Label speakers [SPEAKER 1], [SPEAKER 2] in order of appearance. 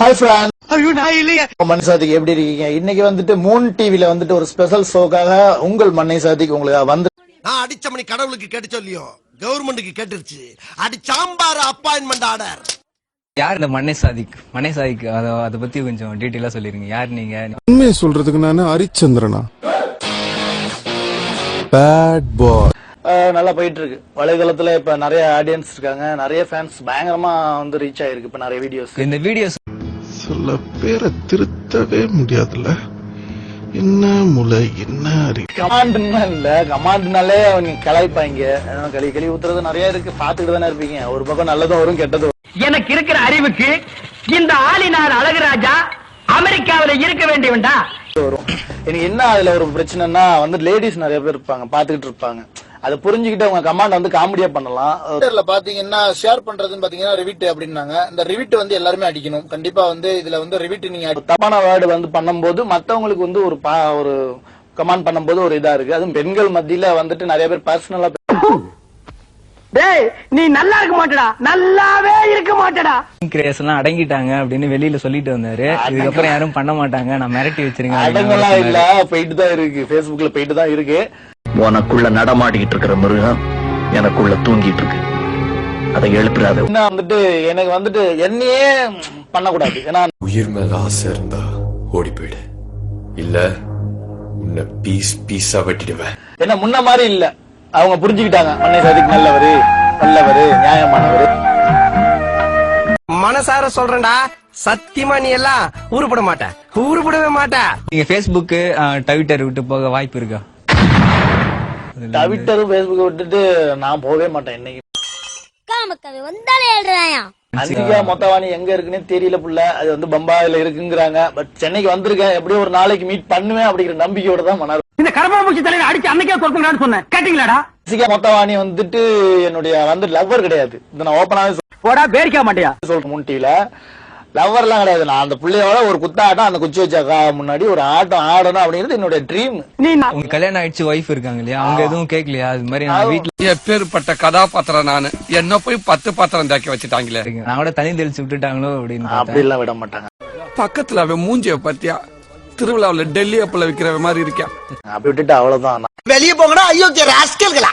[SPEAKER 1] Hi prawn மண்ணை சாதிக்கு எப்படி இருக்கீங்க? இன்னைக்கு வந்துட்டு மூன் டிவில வந்துட்டு ஒரு ஸ்பெஷல் ஷோக்காக உங்கள் மண்ணை சாதிக்கு உங்களுக்கு வந்து
[SPEAKER 2] நான் அடிச்ச மணி கடவுளுக்கு கேட்டு சொல்லியோ? கவர்மெண்ட்டுக்கு கேட்டுருச்சு. அடி சாம்பார் அப்பாயின்மெண்ட் ஆர்டர்
[SPEAKER 3] யார் இந்த மண்ணை சாதிக் மண்ணை சாதிக் அதை அதை பத்தி கொஞ்சம் டீட்டெயிலா சொல்லிருங்க. யார் நீங்க?
[SPEAKER 4] உண்மையை சொல்றதுக்கு நானு ஹரிச்சந்திரனா பேட் பாய்
[SPEAKER 1] நல்லா போயிட்டு இருக்கு வலைதளத்துல இப்ப நிறைய ஆடியன்ஸ் இருக்காங்க. நிறைய ஃபேன்ஸ் பயங்கரமா வந்து ரீச் ஆயிருக்கு. இப்ப நிறைய வீடியோஸ்
[SPEAKER 3] இந்த வீடியோஸ்
[SPEAKER 4] சில பேரை திருத்தவே முடியாதுல்ல. என்ன முளை என்ன அறிவு
[SPEAKER 1] கமாண்ட்னா இல்ல கமாண்ட்னாலே அவங்க கலாய்ப்பாங்க. களி களி ஊத்துறது நிறைய இருக்கு. பாத்துக்கிட்டு தானே இருப்பீங்க. ஒரு பக்கம் நல்லதும் வரும் கெட்டதும். வரும்.
[SPEAKER 5] எனக்கு இருக்கிற அறிவுக்கு இந்த ஆளினார் அழகுராஜா அமெரிக்காவில இருக்க வேண்டியவன்டா
[SPEAKER 1] வரும். எனக்கு என்ன அதுல ஒரு பிரச்சனைனா வந்து லேடிஸ் நிறைய பேர் இருப்பாங்க. பாத்துக்கிட்டு இருப்பாங்க. அதை புரிஞ்சுக்கிட்டு அவங்க கமாண்ட் வந்து காமெடியா பண்ணலாம். ட்விட்டர்ல பாத்தீங்கன்னா ஷேர் பண்றதுன்னு பாத்தீங்கன்னா ரிவிட் அப்படின்னாங்க. இந்த ரிவிட் வந்து எல்லாருமே அடிக்கணும். கண்டிப்பா வந்து இதுல வந்து ரிவிட் நீங்க அடி- தப்பான வேர்டு வந்து பண்ணும்போது மத்தவங்களுக்கு வந்து ஒரு பா- ஒரு கமாண்ட் பண்ணும்போது ஒரு இதா இருக்கு. அதுவும் பெண்கள் மத்தியில வந்துட்டு நிறைய பேர் பர்சனலா
[SPEAKER 5] டேய் நீ நல்லா இருக்க மாட்டடா. நல்லாவே இருக்க மாட்டடா.
[SPEAKER 3] கிரேஸ் எல்லாம் அடங்கிட்டாங்க அப்படின்னு வெளியில சொல்லிட்டு வந்தாரு. இதுக்கப்புறம் யாரும் பண்ண மாட்டாங்க. நான் மிரட்டி வச்சிருங்க
[SPEAKER 1] அடங்கெல்லாம்
[SPEAKER 3] அப்படின்னு
[SPEAKER 1] இல்ல. போயிட்டு தான் இருக்கு. Facebookல போயிட்டு தான் இருக்கு.
[SPEAKER 6] உனக்குள்ள நடமாடிக்கிட்டு இருக்கிற மிருகம் எனக்குள்ள தூங்கிட்டு இருக்கு. அதை எழுப்புறாத
[SPEAKER 1] என்ன வந்துட்டு எனக்கு வந்துட்டு என்னையே பண்ணக்கூடாது. ஏன்னா
[SPEAKER 7] உயிர் மேல ஆசை இருந்தா ஓடி போயிடு. இல்ல உன்னை பீஸ் பீஸா வெட்டிடுவேன்.
[SPEAKER 1] என்ன முன்ன மாதிரி இல்ல. அவங்க புரிஞ்சுக்கிட்டாங்க. அன்னை சாதிக்கு நல்லவரு நல்லவரு நியாயமானவரு.
[SPEAKER 2] மனசார சொல்றேன்டா. சத்தியமா நீ எல்லாம் உருப்பட மாட்ட. உருப்படவே மாட்ட.
[SPEAKER 3] நீங்க Facebook ட்விட்டர் விட்டு போக வாய்ப்பு இருக்கா?
[SPEAKER 1] ட்விட்டரும் ஃபேஸ்புக் விட்டுட்டு நான் போகவே மாட்டேன் இன்னைக்கு. அன்சிகா மொத்தவாணி எங்க இருக்குன்னே தெரியல புள்ள. அது வந்து பம்பாயில இருக்குங்கிறாங்க. பட் சென்னைக்கு வந்திருக்கேன். எப்படியும் ஒரு நாளைக்கு மீட் பண்ணுவேன் அப்படிங்கிற நம்பிக்கையோட தான் மனார்
[SPEAKER 5] இந்த கரப்பாம்பூச்சி தலையில அடிச்சு அன்னைக்கே துரத்துங்களான்னு சொன்னேன். கேட்டீங்களாடா?
[SPEAKER 1] அன்சிகா மொத்தவாணி வந்துட்டு என்னுடைய வந்து லவ்வர் கிடையாது. இதை நான் ஓப்பனாவே
[SPEAKER 5] போடா பேரிக்க மாட்டியா?
[SPEAKER 1] சொல்றேன் முன் டிவில லவ்வர்லாம் கிடையாது. நான் அந்த பிள்ளையோட ஒரு குத்தாட்டம் அந்த குச்சி வச்ச கா- முன்னாடி ஒரு ஆட்டம் ஆடணும் அப்படிங்கிறது என்னுடைய ட்ரீம்
[SPEAKER 5] நீ
[SPEAKER 3] உங்க கல்யாணம் ஆயிடுச்சு ஒய்ஃப் இருக்காங்க இல்லையா? அவங்க எதுவும் கேட்கலையா? அது மாதிரி நான் வீட்டுல
[SPEAKER 8] எப்பேற்பட்ட கதாபாத்திரம் நானு? என்ன போய் பத்து பாத்திரம் தேக்க வச்சுட்டாங்களே?
[SPEAKER 3] இருக்கேன் நான் கூட தனி தெளிச்சு விட்டுட்டாங்களோ அப்படின்னு பார்த்தேன்.
[SPEAKER 1] அப்படிலாம் விட மாட்டாங்க.
[SPEAKER 8] பக்கத்துல அவன் மூஞ்சிய பத்தியா? திருவிழாவுல டெல்லி அப்பல விக்கிற மாதிரி இருக்கா
[SPEAKER 1] அப்படி விட்டுட்டு அவ்வளவுதான்.
[SPEAKER 2] வெளியே போங்கடா ஐயோ ராஸ்கல்களா?